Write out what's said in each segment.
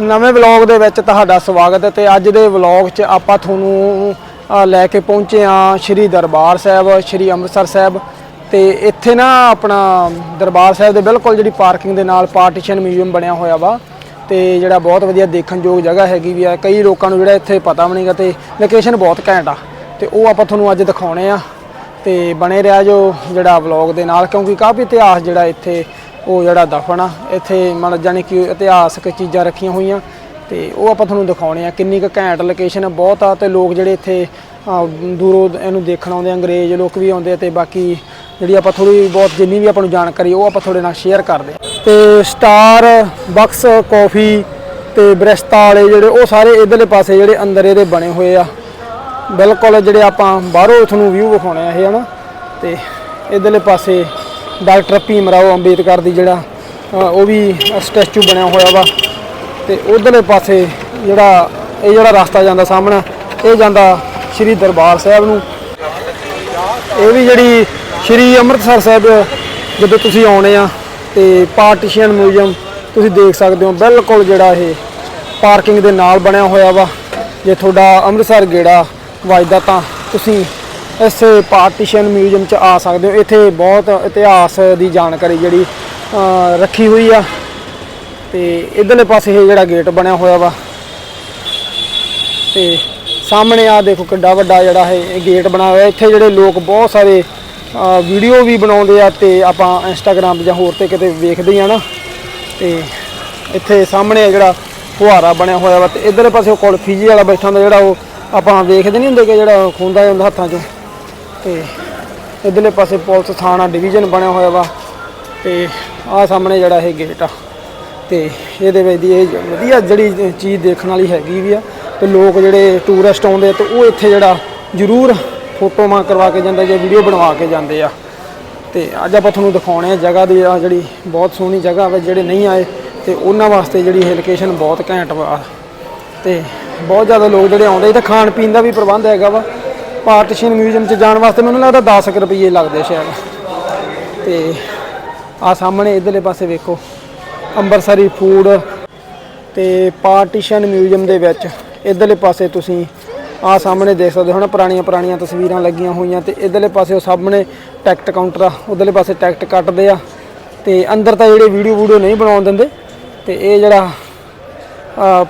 ਨਵੇਂ ਵਲੌਗ ਦੇ ਵਿੱਚ ਤੁਹਾਡਾ ਸਵਾਗਤ ਹੈ ਤੇ ਅੱਜ ਦੇ ਵਲੌਗ 'ਚ ਆਪਾਂ ਤੁਹਾਨੂੰ ਲੈ ਕੇ ਪਹੁੰਚੇ ਆ ਸ਼੍ਰੀ ਦਰਬਾਰ ਸਾਹਿਬ, ਸ਼੍ਰੀ ਅੰਮ੍ਰਿਤਸਰ ਸਾਹਿਬ ਤੇ ਇੱਥੇ ਨਾ ਆਪਣਾ ਦਰਬਾਰ ਸਾਹਿਬ ਦੇ ਬਿਲਕੁਲ ਜਿਹੜੀ ਪਾਰਕਿੰਗ ਦੇ ਨਾਲ ਪਾਰਟੀਸ਼ਨ ਮਿਊਜ਼ੀਅਮ ਬਣਿਆ ਹੋਇਆ ਵਾ ਤੇ ਜਿਹੜਾ ਬਹੁਤ ਵਧੀਆ ਦੇਖਣਯੋਗ ਜਗ੍ਹਾ ਹੈਗੀ ਵੀ ਆ। ਕਈ ਲੋਕਾਂ ਨੂੰ ਜਿਹੜਾ ਇੱਥੇ ਪਤਾ ਵੀ ਨਹੀਂਗਾ ਤੇ ਲੋਕੇਸ਼ਨ ਬਹੁਤ ਘੈਂਟ ਆ। ਤੇ ਉਹ ਆਪਾਂ ਤੁਹਾਨੂੰ ਅੱਜ ਦਿਖਾਉਣੇ ਆ ਤੇ ਬਣੇ ਰਿਹਾ ਜੋ ਜਿਹੜਾ ਵਲੌਗ ਦੇ ਨਾਲ ਕਿਉਂਕਿ ਕਾਫੀ ਇਤਿਹਾਸ ਜਿਹੜਾ ਇੱਥੇ ਉਹ ਜਿਹੜਾ ਦਫਨ ਆ ਇੱਥੇ ਮਤਲਬ ਜਾਨੀ ਕਿ ਇਤਿਹਾਸਕ ਚੀਜ਼ਾਂ ਰੱਖੀਆਂ ਹੋਈਆਂ ਤੇ ਉਹ ਆਪਾਂ ਤੁਹਾਨੂੰ ਦਿਖਾਉਣੇ ਆ ਕਿੰਨੀ ਕੁ ਘੈਂਟ ਲੋਕੇਸ਼ਨ ਬਹੁਤ ਆ ਤੇ ਲੋਕ ਜਿਹੜੇ ਇੱਥੇ ਦੂਰੋਂ ਇਹਨੂੰ ਦੇਖਣ ਆਉਂਦੇ ਆ, ਅੰਗਰੇਜ਼ ਲੋਕ ਵੀ ਆਉਂਦੇ ਆ ਤੇ ਬਾਕੀ ਜਿਹੜੀ ਆਪਾਂ ਥੋੜੀ ਬਹੁਤ ਜਿੰਨੀ ਵੀ ਆਪਾਂ ਨੂੰ ਜਾਣਕਾਰੀ ਉਹ ਆਪਾਂ ਤੁਹਾਡੇ ਨਾਲ ਸ਼ੇਅਰ ਕਰਦੇ ਆ। ਤੇ ਸਟਾਰ ਬਕਸ ਕਾਫੀ ਤੇ ਬ੍ਰਿਸਤਾ ਵਾਲੇ ਜਿਹੜੇ ਉਹ ਸਾਰੇ ਇਧਰਲੇ ਪਾਸੇ ਜਿਹੜੇ ਅੰਦਰ ਇਹਦੇ ਬਣੇ ਹੋਏ ਆ। ਬਿਲਕੁਲ ਜਿਹੜੇ ਆਪਾਂ ਬਾਹਰੋਂ ਤੁਹਾਨੂੰ ਵਿਊ ਵਿਖਾਉਣੇ ਆ ਇਹ ਹਨਾ? ਤੇ ਇਧਰਲੇ ਪਾਸੇ ਡਾਕਟਰ ਭੀਮ ਰਾਓ ਅੰਬੇਦਕਰ ਦੀ ਜਿਹੜਾ ਉਹ ਵੀ ਸਟੈਚੂ ਬਣਿਆ ਹੋਇਆ ਵਾ। ਤੇ ਉਧਰਲੇ ਪਾਸੇ ਜਿਹੜਾ, ਇਹ ਜਿਹੜਾ ਰਸਤਾ ਜਾਂਦਾ ਸਾਹਮਣੇ, ਇਹ ਜਾਂਦਾ ਸ਼੍ਰੀ ਦਰਬਾਰ ਸਾਹਿਬ ਨੂੰ। ਇਹ ਵੀ ਜਿਹੜੀ ਸ਼੍ਰੀ ਅੰਮ੍ਰਿਤਸਰ ਸਾਹਿਬ, ਜਦੋਂ ਤੁਸੀਂ ਆਉਣੇ ਆ, ਤੇ ਪਾਰਟੀਸ਼ਨ ਮਿਊਜ਼ੀਅਮ ਤੁਸੀਂ ਦੇਖ ਸਕਦੇ ਹੋ, ਬਿਲਕੁਲ ਜਿਹੜਾ ਇਹ ਪਾਰਕਿੰਗ ਦੇ ਨਾਲ ਬਣਿਆ ਹੋਇਆ ਵਾ। ਜੇ ਤੁਹਾਡਾ ਅੰਮ੍ਰਿਤਸਰ ਗੇੜਾ ਵੱਜਦਾ ਤਾਂ ਤੁਸੀਂ ਇਸ ਪਾਰਟੀਸ਼ਨ ਮਿਊਜ਼ੀਅਮ 'ਚ ਆ ਸਕਦੇ ਹੋ। ਇੱਥੇ ਬਹੁਤ ਇਤਿਹਾਸ ਦੀ ਜਾਣਕਾਰੀ ਜਿਹੜੀ ਰੱਖੀ ਹੋਈ ਆ। ਤੇ ਇਧਰਲੇ ਪਾਸੇ ਇਹ ਜਿਹੜਾ ਗੇਟ ਬਣਿਆ ਹੋਇਆ ਵਾ। ਤੇ ਸਾਹਮਣੇ ਆ ਦੇਖੋ ਕਿੱਡਾ ਵੱਡਾ ਜਿਹੜਾ ਇਹ ਗੇਟ ਬਣਾਇਆ ਹੋਇਆ। ਇੱਥੇ ਜਿਹੜੇ ਲੋਕ ਬਹੁਤ ਸਾਰੇ ਵੀਡੀਓ ਵੀ ਬਣਾਉਂਦੇ ਆ ਤੇ ਆਪਾਂ ਇੰਸਟਾਗ੍ਰam ਜਾਂ ਹੋਰ ਤੇ ਕਿਤੇ ਵੇਖਦੇ ਆ ਨਾ। ਤੇ ਇੱਥੇ ਸਾਹਮਣੇ ਜਿਹੜਾ ਫੁਹਾਰਾ ਬਣਿਆ ਹੋਇਆ ਵਾ ਤੇ ਇਧਰਲੇ ਪਾਸੇ ਉਹ ਕੁਲਫੀ ਜੀ ਵਾਲਾ ਬੈਠਾ ਹੁੰਦਾ ਜਿਹੜਾ ਉਹ ਆਪਾਂ ਵੇਖਦੇ ਨਹੀਂ ਹੁੰਦੇ ਕਿ ਜਿਹੜਾ ਖੁੰਦਾ ਜਾਂਦਾ ਹੱਥਾਂ 'ਚੋਂ। ਤੇ ਇਧਰਲੇ ਪਾਸੇ ਪੁਲਿਸ ਥਾਣਾ ਡਿਵੀਜ਼ਨ ਬਣਿਆ ਹੋਇਆ ਵਾ ਤੇ ਆਹ ਸਾਹਮਣੇ ਜਿਹੜਾ ਇਹ ਗੇਟ ਆ ਤੇ ਇਹਦੇ ਵਿੱਚ ਦੀ ਇਹ ਵਧੀਆ ਜਿਹੜੀ ਚੀਜ਼ ਦੇਖਣ ਵਾਲੀ ਹੈਗੀ ਵੀ ਆ ਤੇ ਲੋਕ ਜਿਹੜੇ ਟੂਰਿਸਟ ਆਉਂਦੇ ਆ ਤੇ ਉਹ ਇੱਥੇ ਜਿਹੜਾ ਜ਼ਰੂਰ ਫੋਟੋਆਂ ਕਰਵਾ ਕੇ ਜਾਂਦੇ ਜਾਂ ਵੀਡੀਓ ਬਣਵਾ ਕੇ ਜਾਂਦੇ ਆ। ਤੇ ਅੱਜ ਆਪਾਂ ਤੁਹਾਨੂੰ ਦਿਖਾਉਣੇ ਆ ਜਗ੍ਹਾ ਦੀ ਆ ਜਿਹੜੀ ਬਹੁਤ ਸੋਹਣੀ ਜਗ੍ਹਾ ਵਾ, ਜਿਹੜੇ ਨਹੀਂ ਆਏ ਤੇ ਉਹਨਾਂ ਵਾਸਤੇ ਜਿਹੜੀ ਇਹ ਲੋਕੇਸ਼ਨ ਬਹੁਤ ਘੈਂਟ ਵਾ। ਤੇ ਬਹੁਤ ਜ਼ਿਆਦਾ ਲੋਕ ਜਿਹੜੇ ਆਉਂਦੇ ਇੱਥੇ ਖਾਣ ਪੀਣ ਦਾ ਵੀ ਪ੍ਰਬੰਧ ਹੈਗਾ ਵਾ। ਪਾਰਟੀਸ਼ਨ ਮਿਊਜ਼ੀਅਮ 'ਚ ਜਾਣ ਵਾਸਤੇ ਮੈਨੂੰ ਲੱਗਦਾ 10 ਕੁ ਰੁਪਏ ਲੱਗਦੇ ਸ਼ਾਇਦ। ਤੇ ਆ ਸਾਹਮਣੇ ਇਧਰਲੇ ਪਾਸੇ ਵੇਖੋ, ਅੰਬਰਸਰੀ ਫੂਡ ਤੇ ਪਾਰਟੀਸ਼ਨ ਮਿਊਜ਼ੀਅਮ ਦੇ ਵਿੱਚ ਇਧਰਲੇ ਪਾਸੇ ਤੁਸੀਂ ਆ ਸਾਹਮਣੇ ਦੇਖ ਸਕਦੇ ਹੋ ਨਾ, ਪੁਰਾਣੀਆਂ ਪੁਰਾਣੀਆਂ ਤਸਵੀਰਾਂ ਲੱਗੀਆਂ ਹੋਈਆਂ ਤੇ ਇਧਰਲੇ ਪਾਸੇ ਉਹ ਸਾਹਮਣੇ ਟਿਕਟ ਕਾਊਂਟਰ ਆ, ਉਧਰਲੇ ਪਾਸੇ ਟਿਕਟ ਕੱਟਦੇ ਆ ਤੇ ਅੰਦਰ ਤਾਂ ਜਿਹੜੇ ਵੀਡੀਓ ਵੀਡੀਓ ਨਹੀਂ ਬਣਾਉਣ ਦਿੰਦੇ ਤੇ ਇਹ ਜਿਹੜਾ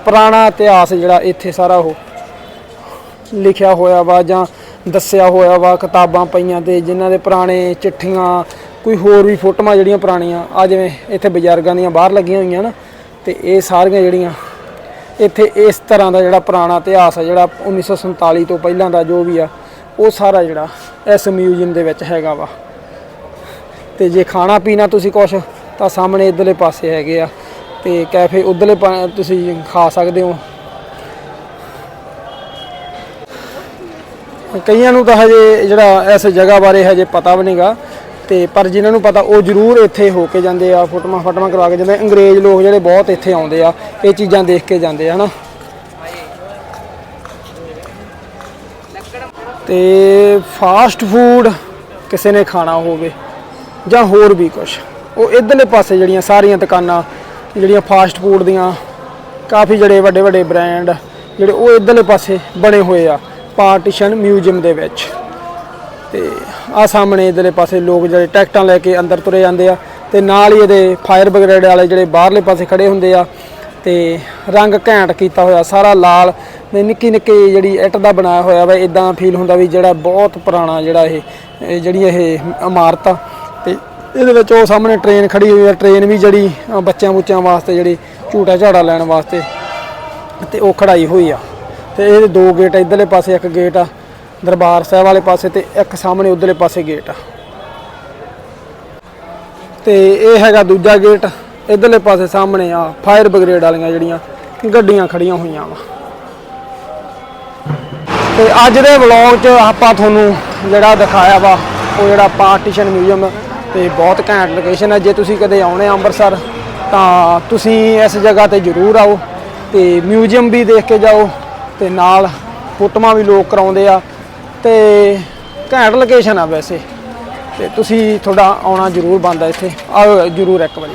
ਪੁਰਾਣਾ ਇਤਿਹਾਸ ਜਿਹੜਾ ਇੱਥੇ ਸਾਰਾ ਉਹ ਲਿਖਿਆ ਹੋਇਆ ਵਾ ਜਾਂ ਦੱਸਿਆ ਹੋਇਆ ਵਾ ਕਿਤਾਬਾਂ ਪਈਆਂ ਤੇ ਜਿਨ੍ਹਾਂ ਦੇ ਪੁਰਾਣੇ ਚਿੱਠੀਆਂ, ਕੋਈ ਹੋਰ ਵੀ ਫੋਟੋਆਂ ਜਿਹੜੀਆਂ ਪੁਰਾਣੀਆਂ ਆ ਜਿਵੇਂ ਇੱਥੇ ਬਜ਼ੁਰਗਾਂ ਦੀਆਂ ਬਾਹਰ ਲੱਗੀਆਂ ਹੋਈਆਂ ਨਾ, ਤੇ ਇਹ ਸਾਰੀਆਂ ਜਿਹੜੀਆਂ, ਇੱਥੇ ਇਸ ਤਰ੍ਹਾਂ ਦਾ ਜਿਹੜਾ ਪੁਰਾਣਾ ਇਤਿਹਾਸ ਆ, ਜਿਹੜਾ 1947 ਤੋਂ ਪਹਿਲਾਂ ਦਾ ਜੋ ਵੀ ਆ, ਉਹ ਸਾਰਾ ਜਿਹੜਾ ਇਸ ਮਿਊਜ਼ੀਅਮ ਦੇ ਵਿੱਚ ਹੈਗਾ ਵਾ। ਤੇ ਜੇ ਖਾਣਾ ਪੀਣਾ ਤੁਸੀਂ ਕੁਛ, ਤਾਂ ਸਾਹਮਣੇ ਇਧਰਲੇ ਪਾਸੇ ਹੈਗੇ ਆ, ਤੇ ਕੈਫੇ ਉਧਰਲੇ ਪਾ- ਤੁਸੀਂ ਖਾ ਸਕਦੇ ਹੋ। ਕਈਆਂ ਨੂੰ ਤਾਂ ਹਜੇ ਜਿਹੜਾ ਇਸ ਜਗ੍ਹਾ ਬਾਰੇ ਹਜੇ ਪਤਾ ਵੀ ਨਹੀਂਗਾ। ਤੇ ਪਰ ਜਿਨ੍ਹਾਂ ਨੂੰ ਪਤਾ, ਉਹ ਜ਼ਰੂਰ ਇੱਥੇ ਹੋ ਕੇ ਜਾਂਦੇ ਆ, ਫੋਟੋਆਂ ਫਟਵਾ ਕਰਵਾ ਕੇ ਜਾਂਦੇ ਅੰਗਰੇਜ਼ ਲੋਕ ਜਿਹੜੇ ਬਹੁਤ ਇੱਥੇ ਆਉਂਦੇ ਆ, ਇਹ ਚੀਜ਼ਾਂ ਦੇਖ ਕੇ ਜਾਂਦੇ ਆ, ਹਨਾ। ਤੇ ਫਾਸਟ ਫੂਡ ਕਿਸੇ ਨੇ ਖਾਣਾ ਹੋਵੇ, ਜਾਂ ਹੋਰ ਵੀ ਕੁਝ ਉਹ ਇਧਰਲੇ ਪਾਸੇ ਜਿਹੜੀਆਂ ਸਾਰੀਆਂ ਦੁਕਾਨਾਂ, ਜਿਹੜੀਆਂ ਫਾਸਟ ਫੂਡ ਦੀਆਂ, ਕਾਫੀ ਜਿਹੜੇ ਵੱਡੇ ਵੱਡੇ ਬ੍ਰਾਂਡ, ਜਿਹੜੇ ਉਹ ਇਧਰਲੇ ਪਾਸੇ ਬਣੇ ਹੋਏ ਆ। ਪਾਰਟੀਸ਼ਨ ਮਿਊਜ਼ੀਅਮ ਦੇ ਵਿੱਚ। ਤੇ ਆ ਸਾਹਮਣੇ ਇਧਰਲੇ ਪਾਸੇ ਲੋਕ ਜਿਹੜੇ ਟਿਕਟਾਂ ਲੈ ਕੇ ਅੰਦਰ ਤੁਰੇ ਜਾਂਦੇ ਆ ਤੇ ਨਾਲ ਹੀ ਇਹਦੇ ਫਾਇਰ ਬ੍ਰਿਗੇਡ ਵਾਲੇ ਜਿਹੜੇ ਬਾਹਰਲੇ ਪਾਸੇ ਖੜੇ ਹੁੰਦੇ ਆ ਤੇ ਰੰਗ ਘੈਂਟ ਕੀਤਾ ਹੋਇਆ, ਸਾਰਾ ਲਾਲ ਤੇ ਨਿੱਕੀ ਨਿੱਕੀ ਜਿਹੜੀ ਇੱਟ ਦਾ ਬਣਾਇਆ ਹੋਇਆ ਵਾ ਇਦਾਂ ਫੀਲ ਹੁੰਦਾ ਵੀ ਜਿਹੜਾ ਬਹੁਤ ਪੁਰਾਣਾ ਜਿਹੜਾ ਇਹ ਜਿਹੜੀ ਇਹ ਇਮਾਰਤ। ਆ ਤੇ ਇਹਦੇ ਵਿੱਚ ਉਹ ਸਾਹਮਣੇ ਟ੍ਰੇਨ ਖੜੀ ਹੋਈ ਆ ਟ੍ਰੇਨ ਵੀ ਜਿਹੜੀ ਬੱਚਿਆਂ ਬੁੱਚਿਆਂ ਵਾਸਤੇ ਜਿਹੜੀ ਝੂਟਾ ਝਾੜਾ ਲੈਣ ਵਾਸਤੇ ਤੇ ਉਹ ਖੜਾਈ ਹੋਈ ਆ। ਤੇ ਇਹਦੇ ਦੋ ਗੇਟ ਆ, ਇਧਰਲੇ ਪਾਸੇ ਇੱਕ ਗੇਟ ਆ, ਦਰਬਾਰ ਸਾਹਿਬ ਵਾਲੇ ਪਾਸੇ ਤੇ ਇੱਕ ਸਾਹਮਣੇ ਉਧਰਲੇ ਪਾਸੇ ਗੇਟ ਆ। ਤੇ ਇਹ ਹੈਗਾ ਦੂਜਾ ਗੇਟ, ਇਧਰਲੇ ਪਾਸੇ ਸਾਹਮਣੇ ਆ, ਫਾਇਰ ਬ੍ਰਿਗੇਡ ਵਾਲੀਆਂ ਜਿਹੜੀਆਂ ਗੱਡੀਆਂ ਖੜੀਆਂ ਹੋਈਆਂ ਵਾ। ਤੇ ਅੱਜ ਦੇ ਵਲੌਗ 'ਚ ਆਪਾਂ ਤੁਹਾਨੂੰ ਜਿਹੜਾ ਦਿਖਾਇਆ ਵਾ, ਉਹ ਜਿਹੜਾ ਪਾਰਟੀਸ਼ਨ ਮਿਊਜ਼ੀਅਮ ਤੇ ਬਹੁਤ ਘੈਂਟ ਲੋਕੇਸ਼ਨ ਹੈ ਜੇ ਤੁਸੀਂ ਕਦੇ ਆਉਣੇ ਆ ਅੰਮ੍ਰਿਤਸਰ, ਤਾਂ ਤੁਸੀਂ ਇਸ ਜਗ੍ਹਾ ਤੇ ਜ਼ਰੂਰ ਆਓ ਤੇ ਮਿਊਜ਼ੀਅਮ ਵੀ ਦੇਖ ਕੇ ਜਾਓ। ਤੇ ਨਾਲ ਫੋਟੋਆਂ ਵੀ ਲੋਕ ਕਰਾਉਂਦੇ ਆ ਤੇ ਘੈਂਟ ਲੋਕੇਸ਼ਨ ਆ ਵੈਸੇ। ਤੇ ਤੁਸੀਂ ਤੁਹਾਡਾ ਆਉਣਾ ਜ਼ਰੂਰ ਬਣਦਾ ਇੱਥੇ। ਆਓ ਜ਼ਰੂਰ ਇੱਕ ਵਾਰੀ।